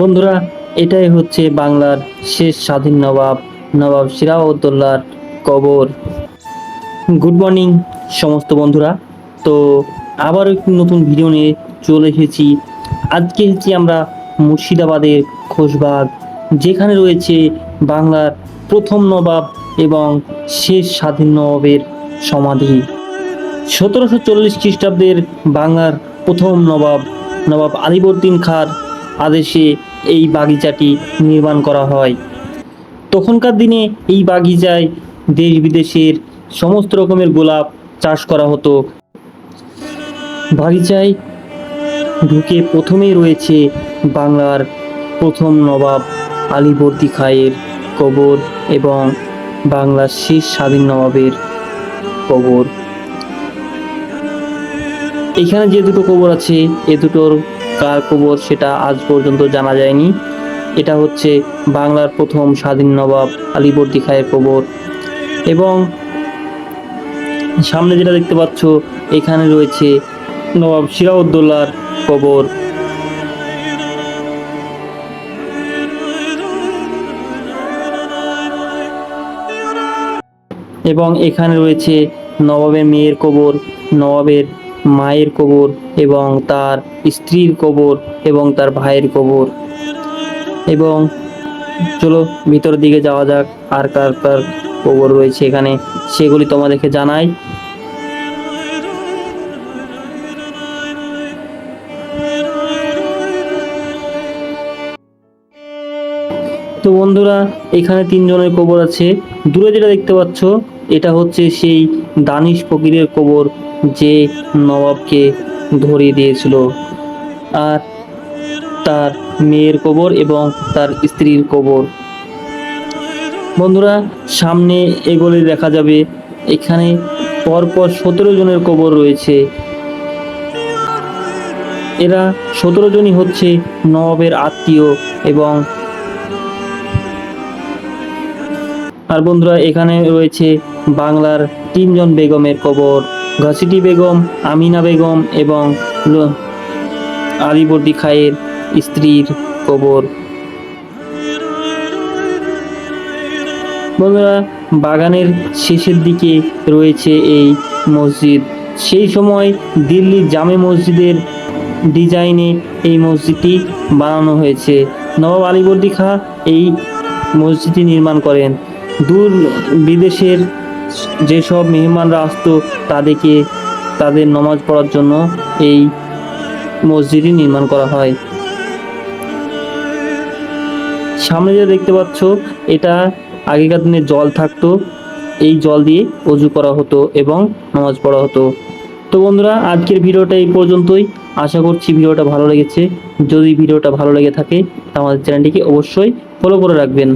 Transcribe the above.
বন্ধুরা, এটাই হচ্ছে বাংলার শেষ স্বাধীন নবাব নবাব সিরাউদ্দৌলার কবর। গুড মর্নিং সমস্ত বন্ধুরা। তো আবার একটি নতুন ভিডিও নিয়ে চলে এসেছি। আজকে এসেছি আমরা মুর্শিদাবাদের খোশবাগ, যেখানে রয়েছে বাংলার প্রথম নবাব এবং শেষ স্বাধীন নবাবের সমাধি। সতেরোশো চল্লিশ খ্রিস্টাব্দের বাংলার প্রথম নবাব নবাব আলিবর্দিন খাঁর আদেশে এই বাগিচাটি নির্মাণ করা হয়। তখনকার দিনে এই বাগিচায় দেশ বিদেশের সমস্ত রকমের গোলাপ চাষ করা হতো। বাগিচায় ঢুকে প্রথমেই রয়েছে বাংলার প্রথম নবাব আলীবর্দী খাঁয়ের কবর এবং বাংলার শেষ স্বাধীন নবাবের কবর। এখানে যে দুটো কবর আছে, এ দুটোর কার কবর সেটা আজ পর্যন্ত জানা যায়নি। এটা হচ্ছে বাংলার প্রথম স্বাধীন নবাব আলীবর্দী খায়ের কবর। এবং সামনে যেটা দেখতে পাচ্ছ, এখানে রয়েছে নবাব সিরাউদ্দৌলার কবর। এবং এখানে রয়েছে নবাবের মেয়ের কবর, নবাবের মায়ের কবর এবং তার স্ত্রীর কবর এবং তার ভাইয়ের কবর। এবং চলো ভিতরের দিকে যাওয়া যাক, আর কার কার কবর রয়েছে এখানে, সেগুলি তোমাদেরকে জানাই। তো বন্ধুরা, এখানে তিনজনের কবর আছে। দূরে যেটা দেখতে পাচ্ছ এটা হচ্ছে সেই দানিশ ফকিরের কবর যে নবাবকে ধরিয়ে দিয়েছিল। আর তার মেয়ের কবর এবং তার স্ত্রীর কবর। বন্ধুরা, সামনে এগোলে দেখা যাবে এখানে পরপর সতেরো জনের কবর রয়েছে। এরা সতেরো জনই হচ্ছে নবাবের আত্মীয় এবং আর বন্ধুরা, এখানে রয়েছে বাংলার তিনজন বেগমের কবর, ঘসিটি বেগম, আমিনা বেগম এবং আলিবর্দী খায়ের স্ত্রীর কবর। বন্ধুরা, বাগানের শেষের দিকে রয়েছে এই মসজিদ। সেই সময় দিল্লির জামে মসজিদের ডিজাইনে এই মসজিদটি বানানো হয়েছে। নবাব আলীবর্দী খাঁ এই মসজিদটি নির্মাণ করেন। দূর বিদেশের যেসব মেহমানরা আসতো তাদেরকে, তাদের নমাজ পড়ার জন্য এই মসজিদই নির্মাণ করা হয়। সামনে যে দেখতে পাচ্ছ, এটা আগেকার দিনে জল থাকতো। এই জল দিয়ে অজু করা হতো এবং নামাজ পড়া হতো। তো বন্ধুরা, আজকের ভিডিওটা এই পর্যন্তই। আশা করছি ভিডিওটা ভালো লেগেছে। যদি ভিডিওটা ভালো লেগে থাকে তো আমাদের চ্যানেলটিকে অবশ্যই ফলো করে রাখবেন।